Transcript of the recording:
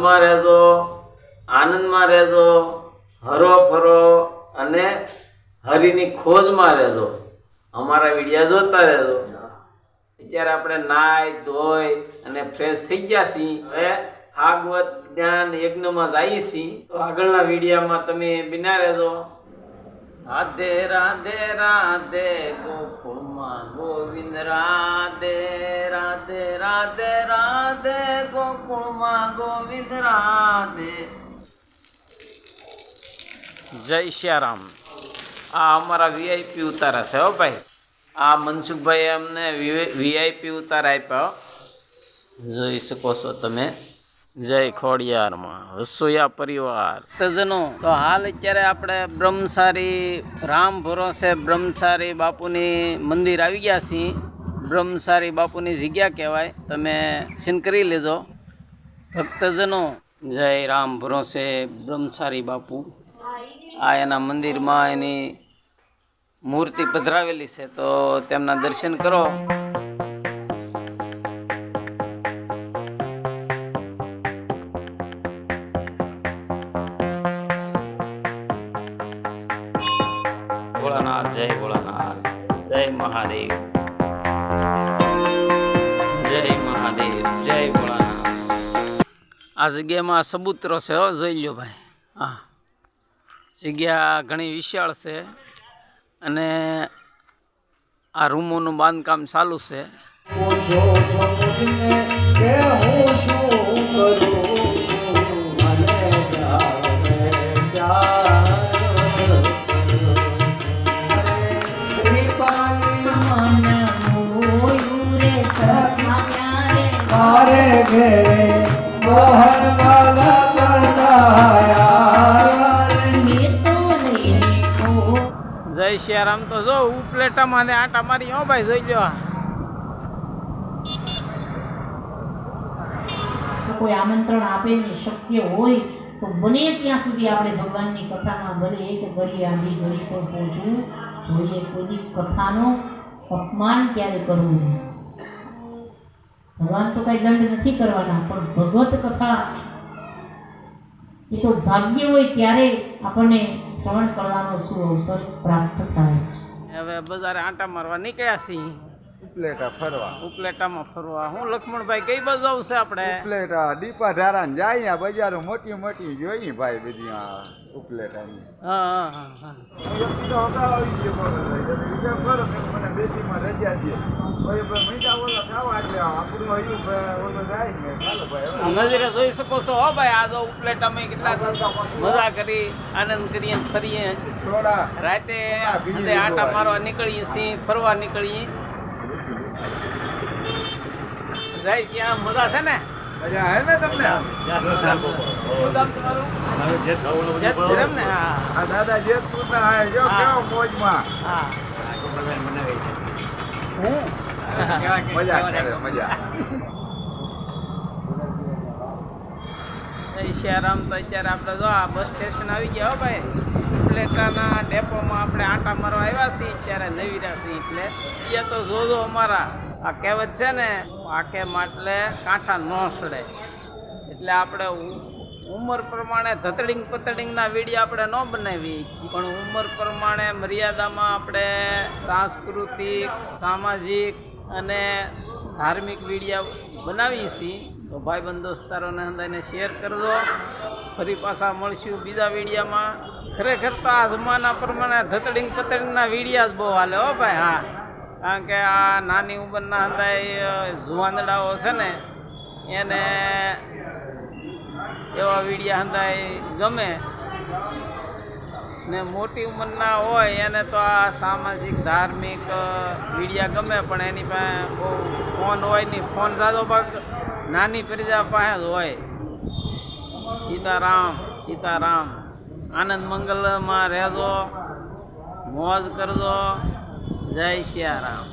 મોજમાં રહેજો, આનંદમાં રહેજો હરો ફરો અને હરિની ખોજમાં રહેજો. અમારા વિડીયા જોતા રહેજો. અત્યારે આપણે નાય ધોઈ અને ફ્રેશ થઈ ગયા છીએ, હવે ભાગવત જ્ઞાન યજ્ઞમાં જઈએ છીએ, તો આગળના વિડીયામાં તમે બિના રહેજો. રાધે રાધે રાધે ગોકુળમાં ગોવિંદ રામ. ગોકુળમાં ગોવિંદ રાધે. જય શ્યારામ. આ અમારા વીઆઈપી ઉતારા છે હો ભાઈ. આ મનસુખભાઈ અમને વીઆઈપી ઉતારા આપ્યા જોઈ શકો છો તમે. જય ખોડિયારમાં વસોયા પરિવાર. તજનો તો હાલ અત્યારે આપણે બ્રહ્મસારી રામ ભરોસે બ્રહ્મસારી બાપુની મંદિર આવી ગયા છીએ. બ્રહ્મસારી બાપુની જગ્યા કહેવાય. તમે સીન કરી લેજો. ભક્તજનો, જય રામ ભરોસે બ્રહ્મચારી બાપુ. આ એના મંદિરમાં એની મૂર્તિ પધરાવેલી છે, તો તેમના દર્શન કરો. ભોળાનાથ, જય ભોળાનાથ, જય મહાદેવ. જય આ જગ્યામાં સબૂતરો છે, હો, જોઈ લો ભાઈ. હા. જગ્યા ઘણી વિશાળ છે અને આ રૂમોનું બાંધકામ ચાલુ છે. જય શિયારામ તો જો ઉપલેટામાં ને આટા મારી હો ભાઈ, જોઈ લો કોઈ આમંત્રણ આપે ને શક્ય હોય, તો બને ત્યાં સુધી આપણે ભગવાનની કથામાં ભલે એક ઘડી આંધી ઘડી પણ પહોંચવું જોઈએ કોઈની કથાનો અપમાન ક્યારે કરવું? ભગવાન તો કાંઈ દંડ નથી કરવાના, પણ ભગવત કથા એ તો ભાગ્ય હોય ત્યારે આપણને શ્રવણ કરવાનો શું અવસર પ્રાપ્ત થાય છે. હવે બજારે આંટા મારવા નીકળ્યા છીએ. ઉપલેટા ફરવા. ઉપલેટામાં ફરવા. હું લક્ષ્મણભાઈ કઈ બાજુ આવશે આપણે? ઉપલેટા દીપા ધારા ને જાય બજારો મોટી મોટી જોઈ ભાઈ બધી આ ઉપલેટાની. હા હા હા નજરે જોઈ શકો છો હો ભાઈ આ ઉપલેટા ઉપલેટામાં કેટલા મજા કરી આનંદ કરીએ ફરીએ. રાતે આટા મારવા નીકળીએ છીએ ફરવા નીકળીએ. જય શ્યામ મજા છે ને? મજા આવે ને તમને? શું નામ તમારું? જેતપુરમ ને હા. આ દાદા જેતપુર ના આયા જો કેવો મોજમાં. હા. મજા કરે મજા. જય શ્યારામ તો અત્યારે આપણે જો આ બસ સ્ટેશન આવી ગયા હો ભાઈ. ઉપલેટાના ડેપોમાં આપણે આટા મારવા આવ્યા છીએ, ત્યારે નવીરા છીએ એટલે એ તો જોજો અમારા. આ કહેવત છે ને, પાકે માટલે કાંઠા ન સડે. એટલે આપણે ઉંમર પ્રમાણે ધતડિંગ પતડિંગના વીડિયો આપણે ન બનાવી પણ ઉંમર પ્રમાણે મર્યાદામાં આપણે સાંસ્કૃતિક, સામાજિક અને ધાર્મિક વિડીયા બનાવીએ છીએ. તો ભાઈબંધ દોસ્તારોને અંદાને શેર કરજો. ફરી પાછા મળશું બીજા વિડીયામાં. ખરેખર તો આ જમાના પ્રમાણે ધતડીંગ પતડીંગના વીડિયા જ બહુ હાલે હો ભાઈ હા. કારણ કે આ નાની ઉંમરના અંદાય જુવાંદડાઓ છે ને એને એવા વિડીયા હંધાય ગમે. ને મોટી ઉંમરના હોય એને તો આ સામાજિક ધાર્મિક અ, ગમે પણ એની પાસે બહુ ફોન હોય નહીં. ફોન સાદો ભાગ નાની પ્રજા પાસે જ હોય. સીતારામ સીતારામ. આનંદ મંગલમાં રહેજો મોજ કરજો. જય સિયારામ